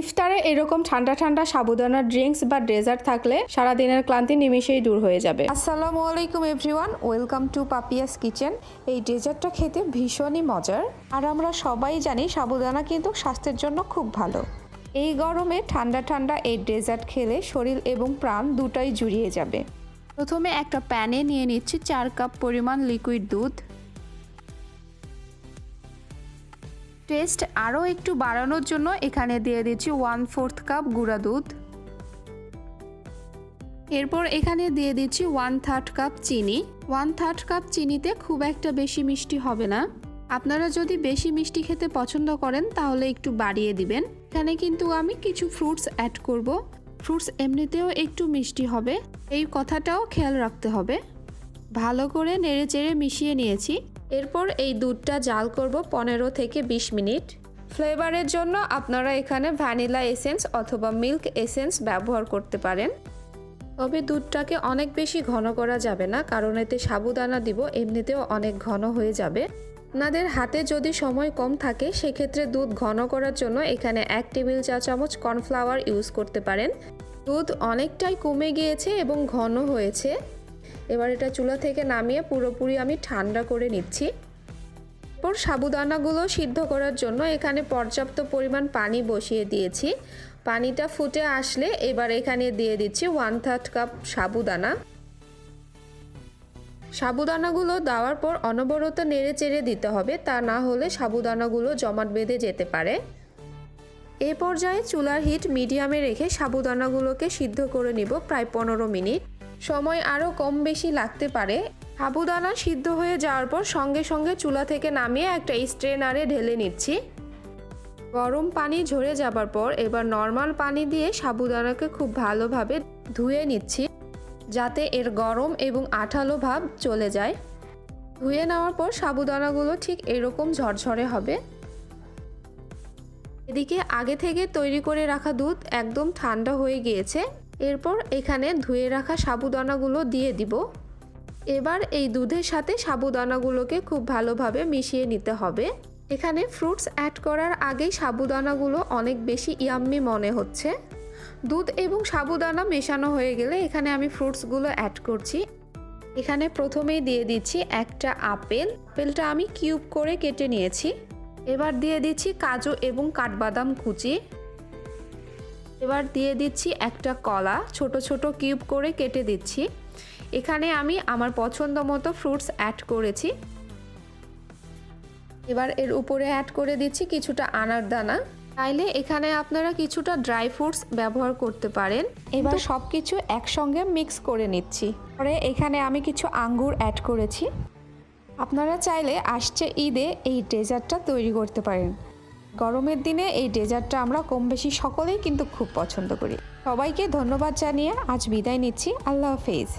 ইফতারে এরকম ঠান্ডা ঠান্ডা সাবুদানা ড্রিঙ্কস বা ডেজার্ট থাকলে সারাদিনের ক্লান্তি নিমিশেই দূর হয়ে যাবে। আসসালামু আলাইকুম everyone. Welcome to Papia's kitchen. এই ডেজার্টটা খেতে ভীষণই মজার। আর আমরা সবাই জানি সাবুদানা কিন্তু স্বাস্থ্যের জন্য খুব ভালো। এই গরমে ঠান্ডা ঠান্ডা এই ডেজার্ট খেলে শরীর এবং প্রাণ দুটাই জুড়িয়ে যাবে। প্রথমে একটা প্যানে নিয়ে নিচ্ছি চার কাপ পরিমাণ লিকুইড দুধ। টেস্ট আরও একটু বাড়ানোর জন্য এখানে দিয়ে দিচ্ছি ওয়ান ফোর্থ কাপ গুঁড়া দুধ। এরপর এখানে দিয়ে দিচ্ছি ওয়ান থার্ড কাপ চিনি। ওয়ান থার্ড কাপ চিনিতে খুব একটা বেশি মিষ্টি হবে না। আপনারা যদি বেশি মিষ্টি খেতে পছন্দ করেন, তাহলে একটু বাড়িয়ে দিবেন। এখানে কিন্তু আমি কিছু ফ্রুটস অ্যাড করব। ফ্রুটস এমনিতেও একটু মিষ্টি হবে। এই কথাটাও খেয়াল রাখতে হবে। ভালো করে নেড়ে চেড়ে মিশিয়ে নিয়েছি। এরপর এই দুধটা জাল করব পনেরো থেকে বিশ মিনিট। ফ্লেভারের জন্য আপনারা এখানে ভ্যানিলা এসেন্স অথবা মিল্ক এসেন্স ব্যবহার করতে পারেন। তবে দুধটাকে অনেক বেশি ঘন করা যাবে না, কারণ এতে সাবুদানা দিব, এমনিতেও অনেক ঘন হয়ে যাবে। আপনাদের হাতে যদি সময় কম থাকে, সেক্ষেত্রে দুধ ঘন করার জন্য এখানে এক টেবিল চা চামচ কর্নফ্লাওয়ার ইউজ করতে পারেন। দুধ অনেকটাই কমে গিয়েছে এবং ঘন হয়েছে। এবার এটা চুলা থেকে নামিয়ে পুরোপুরি আমি ঠান্ডা করে নিচ্ছি। এরপর সাবুদানাগুলো সিদ্ধ করার জন্য এখানে পর্যাপ্ত পরিমাণ পানি বসিয়ে দিয়েছি। পানিটা ফুটে আসলে এবার এখানে দিয়ে দিচ্ছি ওয়ান থার্ড কাপ সাবুদানা। সাবুদানাগুলো দেওয়ার পর অনবরত নেড়ে চেড়ে দিতে হবে, তা না হলে সাবুদানাগুলো জমাট বেঁধে যেতে পারে। এ পর্যায়ে চুলার হিট মিডিয়ামে রেখে সাবুদানাগুলোকে সিদ্ধ করে নিব প্রায় পনেরো মিনিট। সময় আরও কম বেশি লাগতে পারে। সাবুদানা সিদ্ধ হয়ে যাওয়ার পর সঙ্গে সঙ্গে চুলা থেকে নামিয়ে একটা স্ট্রেনারে ঢেলে নিচ্ছি। গরম পানি ঝরে যাবার পর এবার নর্মাল পানি দিয়ে সাবুদানাকে খুব ভালোভাবে ধুয়ে নিচ্ছি, যাতে এর গরম এবং আঠালো ভাব চলে যায়। ধুয়ে নেওয়ার পর সাবুদানাগুলো ঠিক এরকম ঝরঝরে হবে। এদিকে আগে থেকে তৈরি করে রাখা দুধ একদম ঠান্ডা হয়ে গিয়েছে। এরপর এখানে ধুয়ে রাখা সাবুদানাগুলো দিয়ে দিব। এবার এই দুধের সাথে সাবুদানাগুলোকে খুব ভালোভাবে মিশিয়ে নিতে হবে। এখানে ফ্রুটস অ্যাড করার আগেই সাবুদানাগুলো অনেক বেশি ইয়াম্মি মনে হচ্ছে। দুধ এবং সাবুদানা মেশানো হয়ে গেলে এখানে আমি ফ্রুটসগুলো অ্যাড করছি। এখানে প্রথমেই দিয়ে দিচ্ছি একটা আপেল। আপেলটা আমি কিউব করে কেটে নিয়েছি। এবার দিয়ে দিচ্ছি কাজু এবং কাঠবাদাম কুচি। এবার দিয়ে দিচ্ছি একটা কলা ছোট ছোট কিউব করে কেটে দিচ্ছি। এখানে আমি আমার পছন্দ মতো ফ্রুটস অ্যাড করেছি। এবার এর উপরে অ্যাড করে দিচ্ছি কিছুটা আনার দানা। চাইলে এখানে আপনারা কিছুটা ড্রাই ফ্রুটস ব্যবহার করতে পারেন। এবার সব কিছু একসঙ্গে মিক্স করে নিচ্ছি। পরে এখানে আমি কিছু আঙ্গুর অ্যাড করেছি। আপনারা চাইলে আসছে ঈদে এই ডেজার্টটা তৈরি করতে পারেন। গরমের দিনে এই ডেজার্টটা আমরা কম বেশি সকলেই কিন্তু খুব পছন্দ করি। সবাইকে ধন্যবাদ জানিয়ে আজ বিদায় নিচ্ছি। আল্লাহ হাফেজ।